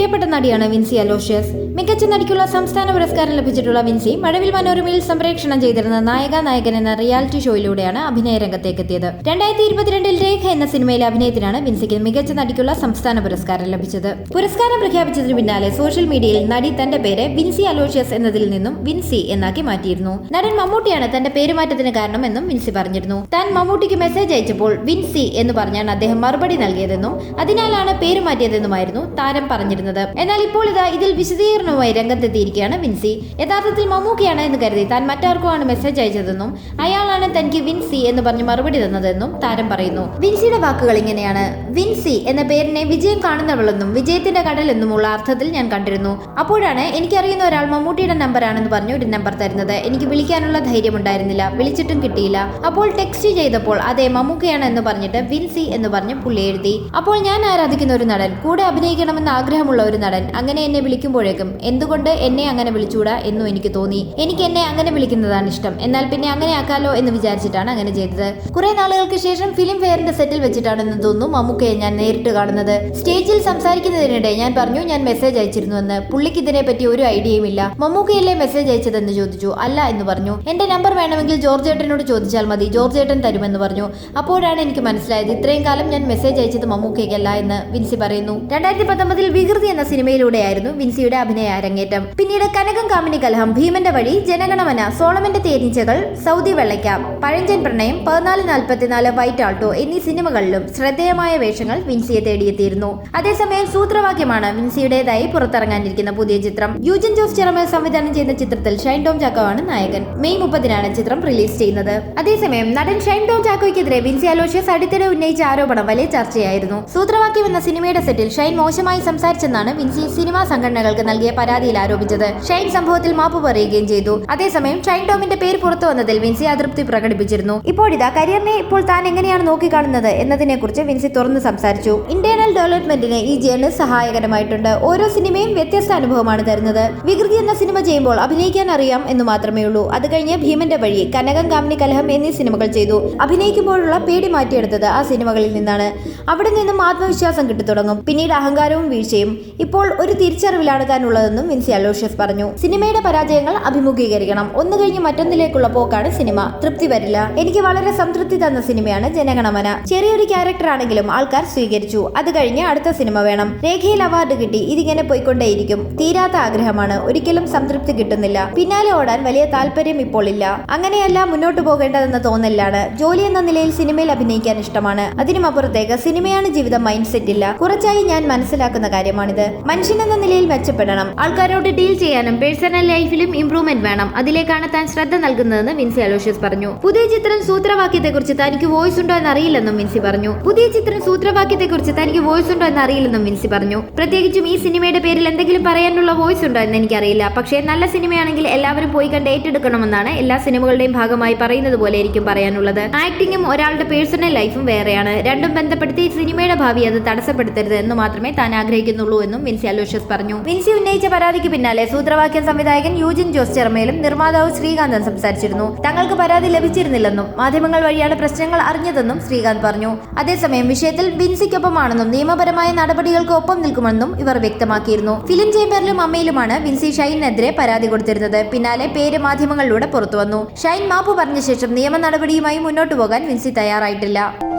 പ്രിയപ്പെട്ട നടിയാണ് വിൻസി അലോഷ്യസ്. മികച്ച നടിക്കുള്ള സംസ്ഥാന പുരസ്കാരം ലഭിച്ചിട്ടുള്ള വിൻസി മഴവിൽ മനോരമയിൽ സംപ്രേക്ഷണം ചെയ്തിരുന്ന നായക നായകൻ എന്ന റിയാലിറ്റി ഷോയിലൂടെയാണ് അഭിനയ രംഗത്തേക്ക് എത്തിയത് രണ്ടായിരത്തി ഇരുപത്തിരണ്ടിൽ രേഖ എന്ന സിനിമയിലെ അഭിനയത്തിനാണ് വിൻസിക്ക് മികച്ച നടിക്കുള്ള സംസ്ഥാന പുരസ്കാരം ലഭിച്ചത്. പുരസ്കാരം പ്രഖ്യാപിച്ചതിന് പിന്നാലെ സോഷ്യൽ മീഡിയയിൽ നടി തന്റെ പേര് വിൻസി അലോഷ്യസ് എന്നതിൽ നിന്നും വിൻസി എന്നാക്കി മാറ്റിയിരുന്നു. നടൻ മമ്മൂട്ടിയാണ് തന്റെ പേരുമാറ്റത്തിന് കാരണമെന്നും വിൻസി പറഞ്ഞിരുന്നു. താൻ മമ്മൂട്ടിക്ക് മെസ്സേജ് അയച്ചപ്പോൾ വിൻസി എന്ന് പറഞ്ഞാണ് അദ്ദേഹം മറുപടി നൽകിയതെന്നും അതിനാലാണ് പേര് മാറ്റിയതെന്നുമായിരുന്നു താരം പറഞ്ഞിരുന്നത്. എന്നാൽ ഇപ്പോൾ ഇതാ ഇതിൽ വിശദീകരണവുമായി രംഗത്തെത്തിയിരിക്കുകയാണ് വിൻസി. യഥാർത്ഥത്തിൽ മമ്മൂക്കിയാണ് എന്ന് കരുതി താൻ മറ്റാർക്കുമാണ് മെസ്സേജ് അയച്ചതെന്നും അയാളാണ് തനിക്ക് വിൻസി എന്ന് പറഞ്ഞ് മറുപടി തന്നതെന്നും താരം പറയുന്നു. വിൻസിയുടെ വാക്കുകൾ ഇങ്ങനെയാണ്. വിൻസി എന്ന പേരിനെ വിജയം കാണുന്നവളെന്നും വിജയത്തിന്റെ കടൽ എന്നുമുള്ള അർത്ഥത്തിൽ ഞാൻ കണ്ടിരുന്നു. അപ്പോഴാണ് എനിക്കറിയുന്ന ഒരാൾ മമ്മൂട്ടിയുടെ നമ്പറാണെന്ന് പറഞ്ഞു ഒരു നമ്പർ തരുന്നത്. എനിക്ക് വിളിക്കാനുള്ള ധൈര്യം ഉണ്ടായിരുന്നില്ല. വിളിച്ചിട്ടും കിട്ടിയില്ല. അപ്പോൾ ടെക്സ്റ്റ് ചെയ്തപ്പോൾ അതെ മമ്മൂക്കയാണ് എന്ന് പറഞ്ഞിട്ട് വിൻസി എന്ന് പറഞ്ഞ് പുള്ളി എഴുതി. അപ്പോൾ ഞാൻ ആരാധിക്കുന്ന ഒരു നടൻ കൂടെ അഭിനയിക്കണമെന്ന് ആഗ്രഹമുള്ള ഒരു നടൻ അങ്ങനെ എന്നെ വിളിക്കുമ്പോഴേക്കും എന്തുകൊണ്ട് എന്നെ അങ്ങനെ വിളിച്ചുകൂടാ എന്നും എനിക്ക് തോന്നി. എനിക്ക് എന്നെ അങ്ങനെ വിളിക്കുന്നതാണ് ഇഷ്ടം. എന്നാൽ പിന്നെ അങ്ങനെ ആക്കാലോ എന്ന് വിചാരിച്ചിട്ടാണ് അങ്ങനെ ചെയ്തത്. കുറെ നാളുകൾക്ക് ശേഷം ഫിലിം ഫെയറിന്റെ സെറ്റിൽ വെച്ചിട്ടാണെന്ന് തോന്നുന്നു മമ്മൂക്കയെ ഞാൻ നേരിട്ട് കാണുന്നത്. സ്റ്റേജിൽ സംസാരിക്കുന്നതിനിടെ ഞാൻ പറഞ്ഞു ഞാൻ മെസ്സേജ് അയച്ചിരുന്നുവെന്ന്. പുള്ളിക്ക് ഇതിനെ പറ്റി ഒരു ഐഡിയയും ഇല്ല. മമ്മൂക്കയല്ലേ മെസ്സേജ് അയച്ചതെന്ന് ചോദിച്ചു. അല്ല എന്ന് പറഞ്ഞു. എന്റെ നമ്പർ വേണമെങ്കിൽ ജോർജ് ഏട്ടനോട് ചോദിച്ചാൽ മതി. ജോർജ് ഏട്ടൻ തരുമെന്ന് പറഞ്ഞു. അപ്പോഴാണ് എനിക്ക് മനസ്സിലായത് ഇത്രയും കാലം ഞാൻ മെസ്സേജ് അയച്ചത് മമ്മൂക്കയ്ക്കല്ല എന്ന്. വിൻസി പറയുന്നു. രണ്ടായിരത്തി പത്തൊമ്പതിൽ വികൃതി എന്ന സിനിമയിലൂടെയായിരുന്നു വിൻസിയുടെ അഭിനയ അരങ്ങേറ്റം. പിന്നീട് കനകം കാമിനി കലഹം ഭീമന്റെ വഴി ജനഗണമന സോളമന്റെ തേനീച്ചകൾ സൗദി വെള്ളയ്ക്ക. പഴഞ്ചൻ പ്രണയം പതിനാല് നാൽപ്പത്തിനാല് വൈറ്റ് ആൾട്ടോ എന്നീ സിനിമകളിലും ശ്രദ്ധേയമായ വേഷങ്ങൾ വിൻസിയെ തേടിയെത്തിയിരുന്നു. അതേസമയം സൂത്രവാക്യമാണ് വിൻസിയുടേതായി പുറത്തിറങ്ങാനിരിക്കുന്ന പുതിയ ചിത്രം. യൂജൻ ജോസ് ചെറമൽ സംവിധാനം ചെയ്യുന്ന ചിത്രത്തിൽ ഷൈൻ ടോം ആണ് നായകൻ. മെയ് മുപ്പതിനാണ് ചിത്രം റിലീസ് ചെയ്യുന്നത്. അതേസമയം നടൻ ഷൈൻ ടോം ചാക്കോയ്ക്കെതിരെ വിൻസി അലോഷ്യസ് അടുത്തിടെ ഉന്നയിച്ച ആരോപണം വലിയ ചർച്ചയായിരുന്നു. സൂത്രവാക്യം എന്ന സിനിമയുടെ സെറ്റിൽ ഷൈൻ മോശമായി സംസാരിച്ചെന്നാണ് വിൻസി സിനിമാ സംഘടനകൾക്ക് നൽകിയ പരാതിയിൽ ആരോപിച്ചത്. ഷൈൻ സംഭവത്തിൽ മാപ്പ് പറയുകയും ചെയ്തു. അതേസമയം ഷൈൻ ടോമിന്റെ പേര് പുറത്തു വന്നതിൽ വിൻസി അതൃപ്തി പ്രകടിപ്പിച്ചിരുന്നു. ഇപ്പോഴിതാ കരിയറിനെ ഇപ്പോൾ താൻ എങ്ങനെയാണ് നോക്കിക്കാണുന്നത് എന്നതിനെ കുറിച്ച് വിൻസി തുറന്ന് സംസാരിച്ചു. ഇന്റേണൽ ഡെവലപ്മെന്റിന് ഈ ജേണ് സഹായകരമായിട്ടുണ്ട്. ഓരോ സിനിമയും വ്യത്യസ്ത അനുഭവമാണ് തരുന്നത്. വികൃതി എന്ന സിനിമ ചെയ്യുമ്പോൾ അഭിനയിക്കാൻ അറിയാം എന്ന് മാത്രമേ ഉള്ളൂ. അത് കഴിഞ്ഞ് ഭീമന്റെ വഴി കനകം കാമിനി കലഹം എന്നീ സിനിമകൾ ചെയ്തു. അഭിനയിക്കുമ്പോഴുള്ള പേടി മാറ്റിയെടുത്തത് ആ സിനിമകളിൽ നിന്നാണ്. അവിടെ നിന്നും ആത്മവിശ്വാസം കിട്ടിത്തുടങ്ങും. പിന്നീട് അഹങ്കാരവും വീഴ്ചയും. ഇപ്പോൾ ഒരു തിരിച്ചറിവിലാണ് താൻ ഉള്ളതെന്നും വിൻസി അലോഷ്യസ് പറഞ്ഞു. സിനിമയുടെ പരാജയങ്ങൾ അഭിമുഖീകരിക്കണം. ഒന്ന് കഴിഞ്ഞ് മറ്റൊന്നിലേക്കുള്ള പോക്കാണ് സിനിമ. തൃപ്തി വരില്ല. എനിക്ക് വളരെ സംതൃപ്തി തന്ന സിനിമയാണ് ജനഗണമന. ചെറിയൊരു ക്യാരക്ടർ ആണെങ്കിലും ആൾക്കാർ സ്വീകരിച്ചു. അത് കഴിഞ്ഞ് അടുത്ത സിനിമ വേണം. രേഖയിൽ അവാർഡ് കിട്ടി. ഇതിങ്ങനെ പോയിക്കൊണ്ടേയിരിക്കും. തീരാത്ത ആഗ്രഹമാണ്. ഒരിക്കലും സംതൃപ്തി കിട്ടുന്നില്ല. പിന്നാലെ ഓടാൻ വലിയ താല്പര്യം ഇപ്പോൾ ഇല്ല. അങ്ങനെയല്ല മുന്നോട്ട് പോകേണ്ടതെന്ന തോന്നലാണ് ജോലി എന്ന നിലയിൽ സിനിമയിൽ അഭിനയിക്കാൻ ഇഷ്ടമാണ്. അതിനുമപ്പുറത്തേക്ക് സിനിമയാണ് ജീവിതം മൈൻഡ് സെറ്റ് ഇല്ല. കുറച്ചായി ഞാൻ മനസ്സിലാക്കുന്ന കാര്യമാണിത്. മനുഷ്യൻ എന്ന നിലയിൽ മെച്ചപ്പെടണം. ആൾക്കാരോട് ഡീൽ ചെയ്യാനും പേഴ്സണൽ ലൈഫിലും ഇംപ്രൂവ്മെന്റ് വേണം. അതിലേക്കാണ് താൻ ശ്രദ്ധ നൽകുന്നതെന്ന് വിൻസി അലോഷ്യസ് പറഞ്ഞു. പുതിയ ചിത്രം സൂത്രവാക്യത്തെക്കുറിച്ച് തനിക്ക് വോയിസ് ഉണ്ടോ എന്ന് അറിയില്ലെന്നും വിൻസി പറഞ്ഞു. പുതിയ ചിത്രം സൂത്രവാക്യത്തെക്കുറിച്ച് തനിക്ക് വോയിസ് ഉണ്ടോ എന്ന് അറിയില്ലെന്നും വിൻസി പറഞ്ഞു. പ്രത്യേകിച്ചും ഈ സിനിമയുടെ പേരിൽ എന്തെങ്കിലും പറയാനുള്ള വോയിസ് ഉണ്ടോ എന്ന് എനിക്കറിയില്ല. പക്ഷേ നല്ല സിനിമയാണെങ്കിൽ എല്ലാവരും പോയി കണ്ട് ഏറ്റെടുക്കണമെന്നാണ് എല്ലാ സിനിമകളുടെയും ഭാഗമായി പറയുന്നത് പോലെ ആയിരിക്കും പറയാനുള്ളത്. ആക്ടിങ്ങും ഒരാളുടെ പേഴ്സണൽ ലൈഫും വേറെയാണ്. രണ്ടും ബന്ധപ്പെടുത്തി സിനിമയുടെ ഭാവി അത് തടസ്സപ്പെടുത്തരുത് എന്ന് മാത്രമേ താൻ ആഗ്രഹിക്കുന്നുള്ളൂ എന്നും വിൻസി അലോഷ്യസ് പറഞ്ഞു. വിൻസി ഉന്നയിച്ച പരാതിക്ക് പിന്നാലെ സൂത്രവാക്യം സംവിധായകൻ യൂജിൻ ജോസ് ചെർമയിലും നിർമ്മാതാവ് ശ്രീകാന്തൻ സംസാരിച്ചിരുന്നു. തങ്ങൾക്ക് പരാതി ലഭിച്ചിരുന്നില്ലെന്നും മാധ്യമങ്ങൾ വഴിയാണ് പ്രശ്നങ്ങൾ അറിഞ്ഞതെന്നും ശ്രീകാന്ത് പറഞ്ഞു. അതേസമയം വിഷയത്തിൽ വിൻസിക്കൊപ്പമാണെന്നും നിയമപരമായ നടപടികൾക്ക് ഒപ്പം നിൽക്കുമെന്നും ഇവർ വ്യക്തമാക്കിയിരുന്നു. ഫിലിം ചേംബറിലും അമ്മയിലുമാണ് വിൻസി ഷൈനെതിരെ പരാതി കൊടുത്തിരുന്നത്. പിന്നാലെ പേര് മാധ്യമങ്ങളിലൂടെ പുറത്തുവന്നു. ഷൈൻ മാപ്പ് പറഞ്ഞ ശേഷം നിയമ നടപടിയുമായി മുന്നോട്ടു പോകാൻ വിൻസി തയ്യാറായിട്ടില്ല.